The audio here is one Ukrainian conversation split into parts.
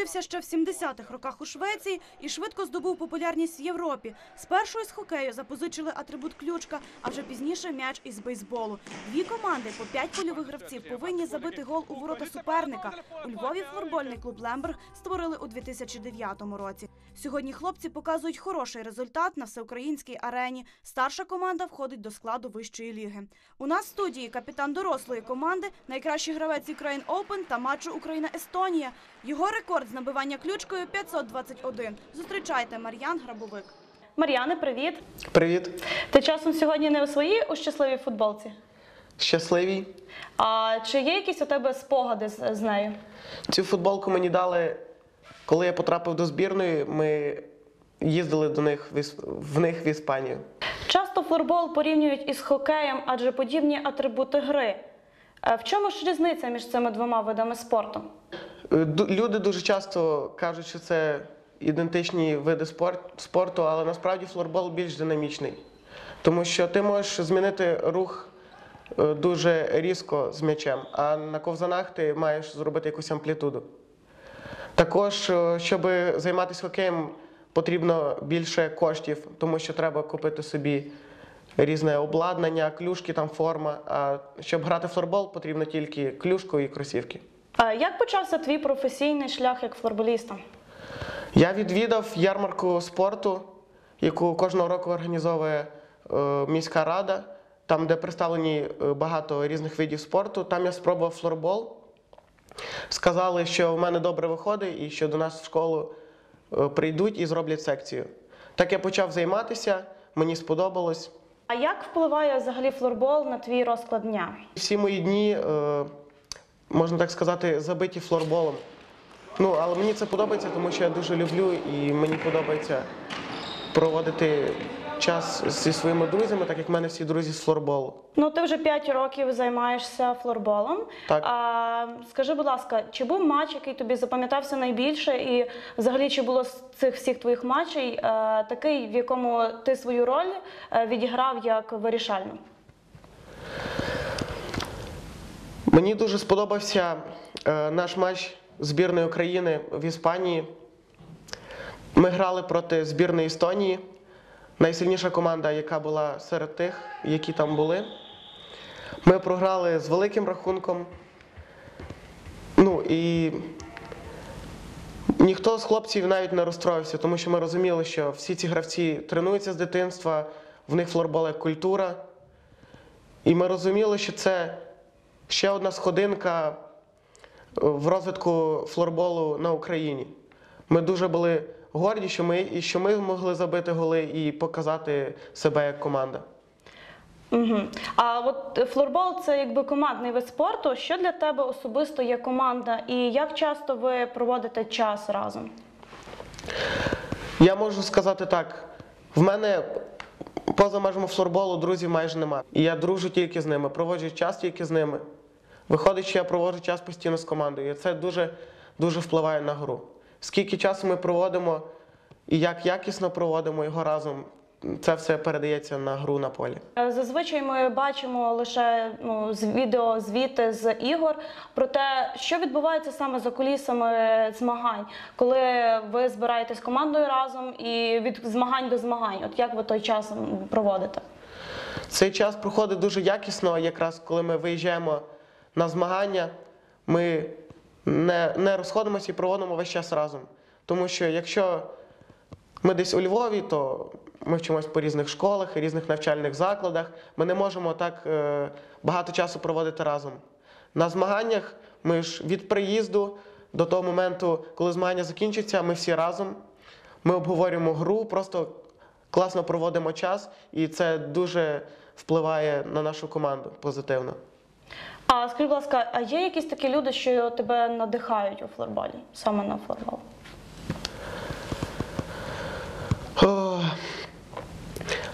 Народився ще в 70-х роках у Швеції і швидко здобув популярність в Європі. Спершу із хокею запозичили атрибут ключка, а вже пізніше м'яч із бейсболу. Дві команди по п'ять польових гравців повинні забити гол у ворота суперника. У Львові флорбольний клуб Лемберг створили у 2009 році. Сьогодні хлопці показують хороший результат на всеукраїнській арені. Старша команда входить до складу вищої ліги. У нас в студії капітан дорослої команди, найкращий гравець Ukraine Open та матчу Україна-Естонія. Його рекорд з набивання ключкою 521. Зустрічайте Мар'ян Грабовик. Мар'яне, привіт. Привіт, Ти часом сьогодні не у своїй у щасливій футболці? щасливі. А чи є якісь у тебе спогади з, з нею? Цю футболку мені дали, коли я потрапив до збірної. Ми їздили до них в, них в Іспанію. Часто флорбол порівнюють із хокеєм, адже подібні атрибути гри. Е, В чому ж різниця між цими двома видами спорту? Е, Люди дуже часто кажуть, що це ідентичні види спорту, але насправді флорбол більш динамічний. Тому що ти можеш змінити рух е, дуже різко з м'ячем, а на ковзанах ти маєш зробити якусь амплітуду. Також, е, щоб займатися хокеєм, потрібно більше коштів, тому що треба купити собі різне обладнання, клюшки, там форма. А щоб грати в флорбол, потрібно тільки клюшку і кросівки. Як почався твій професійний шлях як флорболіста? Я відвідав ярмарку спорту, яку кожного року організовує е, міська рада, там, де представлені е, багато різних видів спорту. Там я спробував флорбол. Сказали, що в мене добре виходить і що до нас в школу е, прийдуть і зроблять секцію. Так я почав займатися, мені сподобалось. А як впливає взагалі флорбол на твій розклад дня? Всі мої дні, можна так сказати, забиті флорболом. Ну, але мені це подобається, тому що я дуже люблю і мені подобається проводити час зі своїми друзями, так як в мене всі друзі з флорболу. Ну, ти вже 5 років займаєшся флорболом. Так. А, скажи, будь ласка, чи був матч, який тобі запам'ятався найбільше, і взагалі чи було з цих всіх твоїх матчей е, такий, в якому ти свою роль е, відіграв як вирішальну? Мені дуже сподобався е, наш матч збірної України в Іспанії. Ми грали проти збірної Естонії, найсильніша команда, яка була серед тих, які там були. Ми програли з великим рахунком. Ну і ніхто з хлопців навіть не розстроївся, тому що ми розуміли, що всі ці гравці тренуються з дитинства, в них флорбол як культура. І ми розуміли, що це ще одна сходинка е, в розвитку флорболу на Україні. Ми дуже були горді, що ми, і що ми могли забити голи і показати себе як команда. Угу. А от флорбол це якби командний вид спорту. Що для тебе особисто є команда, і як часто ви проводите час разом? Я можу сказати так: в мене поза межами флорболу друзів майже нема. І я дружу тільки з ними, проводжу час тільки з ними. Виходить, що я проводжу час постійно з командою. І це дуже, дуже впливає на гру. Скільки часу ми проводимо і як якісно проводимо його разом, це все передається на гру на полі. Е, Зазвичай ми бачимо лише ну, з відео звіти з ігор про те, що відбувається саме за кулісами змагань, коли ви збираєтесь командою разом і від змагань до змагань. От як ви той час проводите? Цей час проходить дуже якісно, якраз коли ми виїжджаємо на змагання, ми не, не розходимося і проводимо весь час разом. Тому що якщо ми десь у Львові, то ми вчимось по різних школах, і різних навчальних закладах. Ми не можемо так е, багато часу проводити разом. На змаганнях ми ж від приїзду до того моменту, коли змагання закінчаться, ми всі разом. Ми обговорюємо гру, просто класно проводимо час, і це дуже впливає на нашу команду позитивно. А скажи, будь ласка, а є якісь такі люди, що тебе надихають у флорболі, саме на флорбол? О,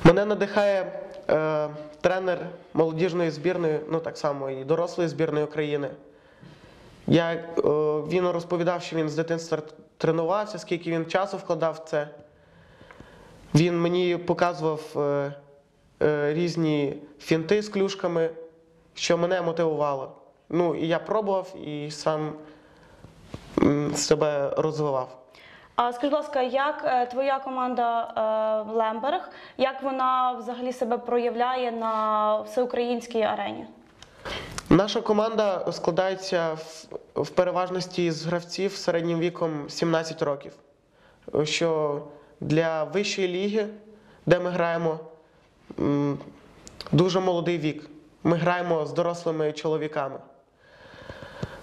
Мене надихає е, тренер молодіжної збірної, ну так само і дорослої збірної України. Я, е, він розповідав, що він з дитинства тренувався, скільки він часу вкладав в це. Він мені показував е, е, різні фінти з клюшками, що мене мотивувало. Ну, і я пробував і сам себе розвивав. А скажи, будь ласка, як е, твоя команда е, Лемберг, як вона взагалі себе проявляє на всеукраїнській арені? Наша команда складається в, в переважності з гравців середнім віком 17 років, що для вищої ліги, де ми граємо, дуже молодий вік. Ми граємо з дорослими чоловіками.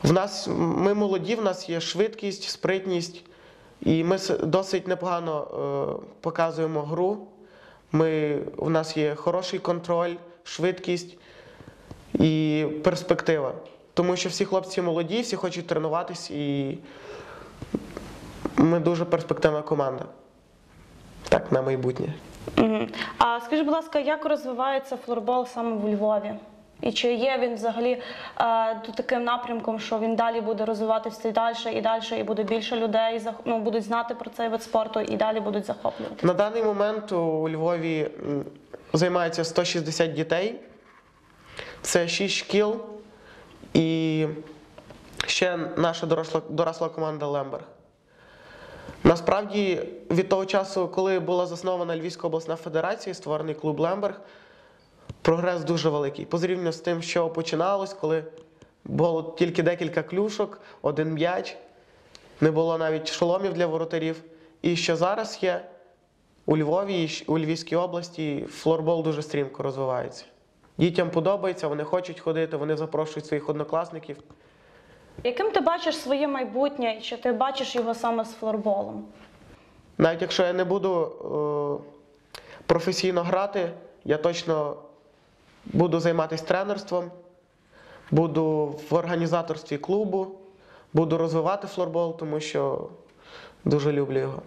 В нас ми молоді, в нас є швидкість, спритність, і ми досить непогано е, показуємо гру. Ми, у нас є хороший контроль, швидкість і перспектива. Тому що всі хлопці молоді, всі хочуть тренуватись, і ми дуже перспективна команда. Так, на майбутнє. А скажи, будь ласка, як розвивається флорбол саме в Львові? І чи є він взагалі е, таким напрямком, що він далі буде розвиватися і далі, і далі, і буде більше людей ну, будуть знати про цей вид спорту і далі будуть захоплювати? На даний момент у Львові займається 160 дітей. Це 6 шкіл і ще наша доросла, доросла команда Лемберг. Насправді, від того часу, коли була заснована Львівська обласна федерація, створений клуб Лемберг, прогрес дуже великий. По зрівнянню з тим, що починалось, коли було тільки декілька клюшок, один м'яч, не було навіть шоломів для воротарів. І що зараз є, у Львові у Львівській області флорбол дуже стрімко розвивається. Дітям подобається, вони хочуть ходити, вони запрошують своїх однокласників. Яким ти бачиш своє майбутнє, і чи ти бачиш його саме з флорболом? Навіть якщо я не буду е, професійно грати, я точно буду займатися тренерством, буду в організаторстві клубу, буду розвивати флорбол, тому що дуже люблю його.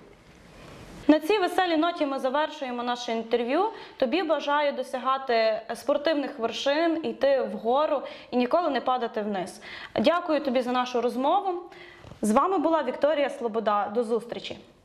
На цій веселій ноті ми завершуємо наше інтерв'ю. Тобі бажаю досягати спортивних вершин, йти вгору і ніколи не падати вниз. Дякую тобі за нашу розмову. З вами була Вікторія Слобода. До зустрічі!